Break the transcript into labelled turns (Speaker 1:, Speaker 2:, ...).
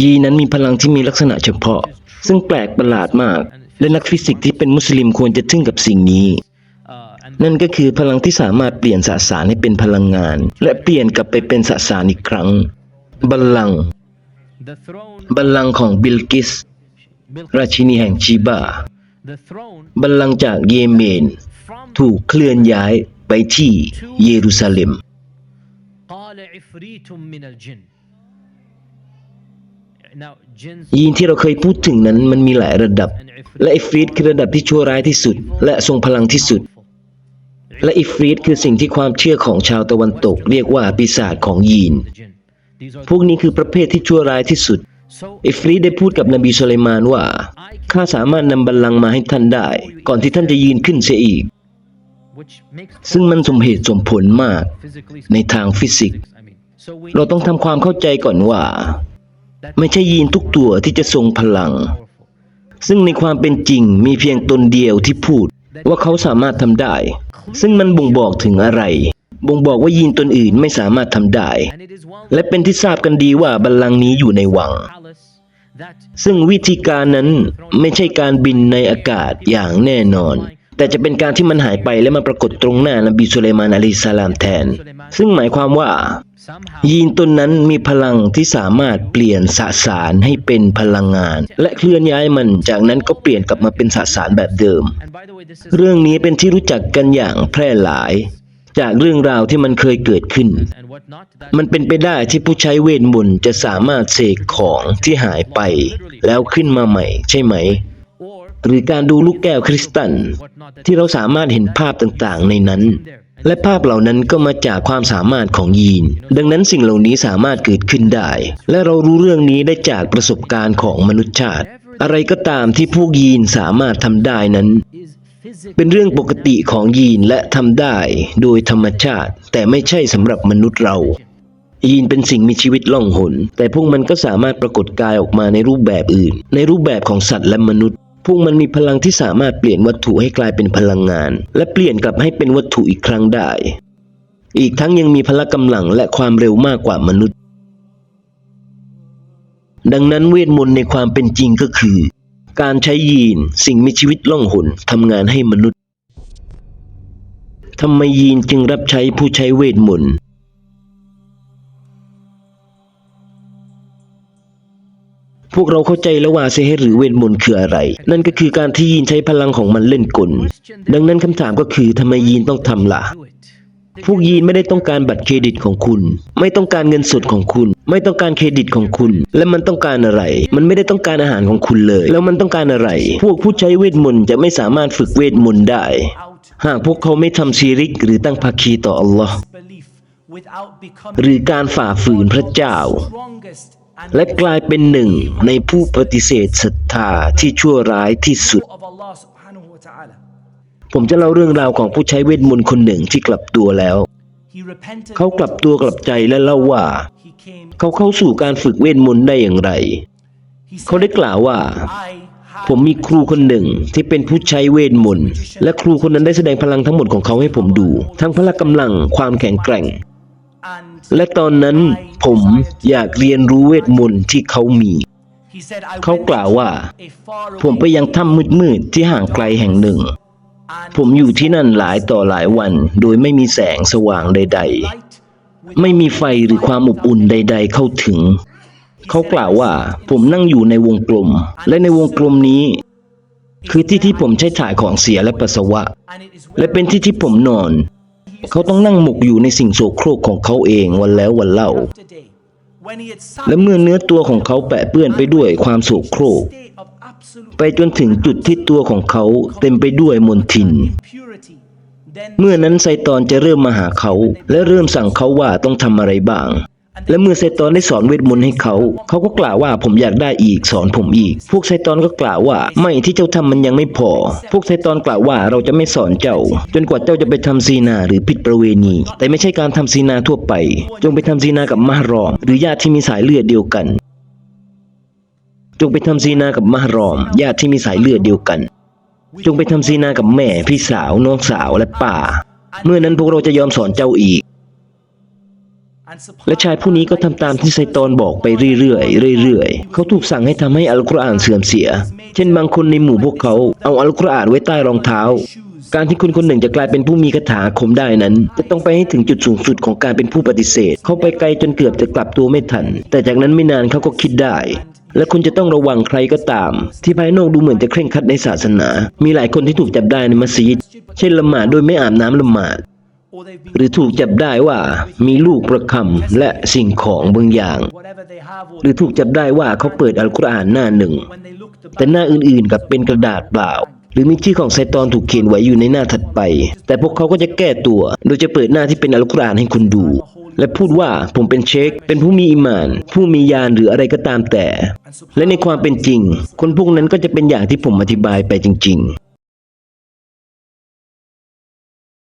Speaker 1: ยีนั้นมีพลังที่มีลักษณะเฉพาะ ซึ่งแปลกประหลาดมาก และนักฟิสิกส์ที่เป็นมุสลิมควรจะทึ่งกับสิ่งนี้ นั่นก็คือพลังที่สามารถเปลี่ยนสสารให้เป็นพลังงาน และเปลี่ยนกลับไปเป็นสสารอีกครั้ง บัลลังก์บัลลังก์ของบิลกิส ราชินีแห่งชีบา บัลลังก์จากเยเมน ถูกเคลื่อนย้ายไปที่เยรูซาเล็ม ยีนที่เราเคยพูดถึงนั้นมันมีหลายระดับ และอิฟรีตคือระดับที่ชั่วร้ายที่สุด และทรงพลังที่สุด และอิฟรีตคือสิ่งที่ความเชื่อของชาวตะวันตก เรียกว่าปีศาจของยีน
Speaker 2: the jinn. These are
Speaker 1: พวกนี้คือประเภทที่ชั่วร้ายที่สุด
Speaker 2: so
Speaker 1: อิฟรีตได้พูดกับนบีสุไลมานว่า ข้าสามารถนำบัลลังก์มาให้ท่านได้ ก่อนที่ท่านจะยืนขึ้นเสียอีก
Speaker 2: which makes
Speaker 1: ซึ่งมันสมเหตุสมผลมาก
Speaker 2: physically
Speaker 1: ในทางฟิสิกส์
Speaker 2: I mean so we
Speaker 1: เราต้องทำความเข้าใจก่อนว่า
Speaker 2: that
Speaker 1: ไม่ใช่ยีนทุกตัวที่จะทรงพลัง ซึ่งในความเป็นจริงมีเพียงตนเดียวที่พูดว่าเขาสามารถทำได้ ซึ่งมันบ่งบอกถึงอะไร บ่งบอกว่ายีนตนอื่นไม่สามารถทำได้ และเป็นที่ทราบกันดีว่าบัลลังก์นี้อยู่ในวัง ซึ่งวิธีการนั้นไม่ใช่การบินในอากาศอย่างแน่นอน แต่จะเป็นการที่มันหายไปและมาปรากฏตรงหน้านบีสุลัยมานอะลัยฮิสลามแทน ซึ่งหมายความว่า ยีนตนนั้นมีพลังที่สามารถเปลี่ยนสสารให้เป็นพลังงาน และเคลื่อนย้ายมันจากนั้นก็เปลี่ยนกลับมาเป็นสสารแบบเดิม เรื่องนี้เป็นที่รู้จักกันอย่างแพร่หลาย จากเรื่องราวที่มันเคยเกิดขึ้น มันเป็นไปได้ที่ผู้ใช้เวทมนต์จะสามารถเสกของที่หายไป แล้วขึ้นมาใหม่ ใช่ไหม หรือการดูลูกแก้วคริสตัลที่เราสามารถเห็นภาพต่างๆ ในนั้น และภาพเหล่านั้นก็มาจากความสามารถของยีน ดังนั้นสิ่งเหล่านี้สามารถเกิดขึ้นได้ และเรารู้เรื่องนี้ได้จากประสบการณ์ของมนุษยชาติ อะไรก็ตามที่พวกยีนสามารถทำได้นั้นเป็นเรื่องปกติของยีนและทำได้โดยธรรมชาติ แต่ไม่ใช่สำหรับมนุษย์เรา ยีนเป็นสิ่งมีชีวิตล่องหน แต่พวกมันก็สามารถปรากฏกายออกมาในรูปแบบอื่น ในรูปแบบของสัตว์และมนุษย์ พวกมันมีพลังที่สามารถเปลี่ยนวัตถุให้กลายเป็นพลังงาน และเปลี่ยนกลับให้เป็นวัตถุอีกครั้งได้ อีกทั้งยังมีพละกำลังและความเร็วมากกว่ามนุษย์ ดังนั้นเวทมนต์ในความเป็นจริงก็คือ การใช้ยีนสิ่งมีชีวิตล่องหนทำงานให้มนุษย์ทำไมยีนจึงรับใช้ผู้ใช้เวทมนต์ พวกเราเข้าใจแล้วว่าเซฮ์หรือเวทมนต์คืออะไร นั่นก็คือการที่ยีนใช้พลังของมันเล่นกล ดังนั้นคำถามก็คือทำไมยีนต้องทำล่ะ พวกยีนไม่ได้ต้องการบัตรเครดิตของคุณ ไม่ต้องการเงินสดของคุณ ไม่ต้องการเครดิตของคุณ และมันต้องการอะไร มันไม่ได้ต้องการอาหารของคุณเลย แล้วมันต้องการอะไร พวกผู้ใช้เวทมนต์จะไม่สามารถฝึกเวทมนต์ได้ หากพวกเขาไม่ทำชีริก หรือตั้งภาคีต่ออัลลอฮ์หรือการฝ่าฝืนพระเจ้า และกลายเป็นหนึ่งในผู้ปฏิเสธศรัทธาที่ชั่วร้ายที่สุด
Speaker 3: of Allah subhanahu wa ta'ala.
Speaker 1: ผมจะเล่าเรื่องราวของผู้ใช้เวทมนต์คนหนึ่งที่กลับตัวแล้ว
Speaker 3: He repented.
Speaker 1: เขากลับตัวกลับใจและเล่าว่า
Speaker 3: He came.
Speaker 1: เขาเข้าสู่การฝึกเวทมนต์ได้อย่างไร
Speaker 3: He
Speaker 1: เขาได้กล่าวว่า
Speaker 3: I have
Speaker 1: ผมมีครูคนหนึ่งที่เป็นผู้ใช้เวทมนต์และครูคนนั้นได้แสดงพลังทั้งหมดของเขาให้ผมดู ทั้งพละกำลังความแข็งแกร่ง
Speaker 3: and
Speaker 1: และตอนนั้นผมอยากเรียนรู้เวทมนต์ที่เขามี เขากล่าวว่า ผมไปยังถ้ำมืดๆที่ห่างไกลแห่งหนึ่ง ผมอยู่ที่นั่นหลายต่อหลายวัน โดยไม่มีแสงสว่างใด ๆ ไม่มีไฟหรือความอบอุ่นใด ๆ เข้าถึง เขากล่าวว่า ผมนั่งอยู่ในวงกลม และในวงกลมนี้ คือที่ที่ผมใช้ถ่ายของเสียและปัสสาวะ และเป็นที่ที่ผมนอน เขาต้องนั่งหมกอยู่ในสิ่งโสโครกของเขาเองวันแล้ววันเล่า และเมื่อเนื้อตัวของเขาแปะเปื้อนไปด้วยความโสโครก ไปจนถึงจุดที่ตัวของเขาเต็มไปด้วยมลทิน เมื่อนั้นไซตอนจะเริ่มมาหาเขา และเริ่มสั่งเขาว่าต้องทำอะไรบ้าง และเมื่อไซตอนได้สอนเวทมนต์ให้เขา เขาก็กล่าวว่าผมอยากได้อีกสอนผมอีก พวกไซตอนก็กล่าวว่า ไม่ที่เจ้าทำมันยังไม่พอ พวกไซตอนกล่าวว่าเราจะไม่สอนเจ้า จนกว่าเจ้าจะไปทำซีนาหรือผิดประเวณี แต่ไม่ใช่การทำซีนาทั่วไป จงไปทำซีนากับมหรอม หรือญาติที่มีสายเลือดเดียวกัน จงไปทำซีนากับมหรอม ญาติที่มีสายเลือดเดียวกัน จงไปทำซีนากับแม่พี่สาวน้องสาวและป่า เมื่อนั้นพวกเราจะยอมสอนเจ้าอีก และชายผู้นี้ก็ทำตามที่ไซตอนบอกไปเรื่อยๆเรื่อยๆ เขาถูกสั่งให้ทำให้อัลกุรอานเสื่อมเสีย เช่นบางคนในหมู่พวกเขาเอาอัลกุรอานไว้ใต้รองเท้า การที่คนคนหนึ่งจะกลายเป็นผู้มีคาถาคมได้นั้น จะต้องไปให้ถึงจุดสูงสุดของการเป็นผู้ปฏิเสธ เขาไปไกลจนเกือบจะกลับตัวไม่ทัน แต่จากนั้นไม่นานเขาก็คิดได้และคุณจะต้องระวังใครก็ตาม ที่ภายนอกดูเหมือนจะเคร่งครัดในศาสนา มีหลายคนที่ถูกจับได้ในมัสยิด เช่นละหมาดโดยไม่อาบน้ำละหมาด หรือถูกจับได้ว่ามีลูกประคำและสิ่งของบางอย่าง
Speaker 3: whatever they have or
Speaker 1: หรือถูกจับได้ว่าเขาเปิดอัลกุรอานหน้าหนึ่ง
Speaker 3: when they look to
Speaker 1: แต่หน้าอื่นๆกับเป็นกระดาษเปล่า หรือมีชื่อของไซตอนถูกเขียนไว้อยู่ในหน้าถัดไป แต่พวกเขาก็จะแก้ตัว โดยจะเปิดหน้าที่เป็นอัลกุรอานให้คุณดู และพูดว่าผมเป็นเชค เป็นผู้มีอิมาน ผู้มียานหรืออะไรก็ตามแต่ และในความเป็นจริง คนพวกนั้นก็จะเป็นอย่างที่ผมอธิบายไปจริง ๆ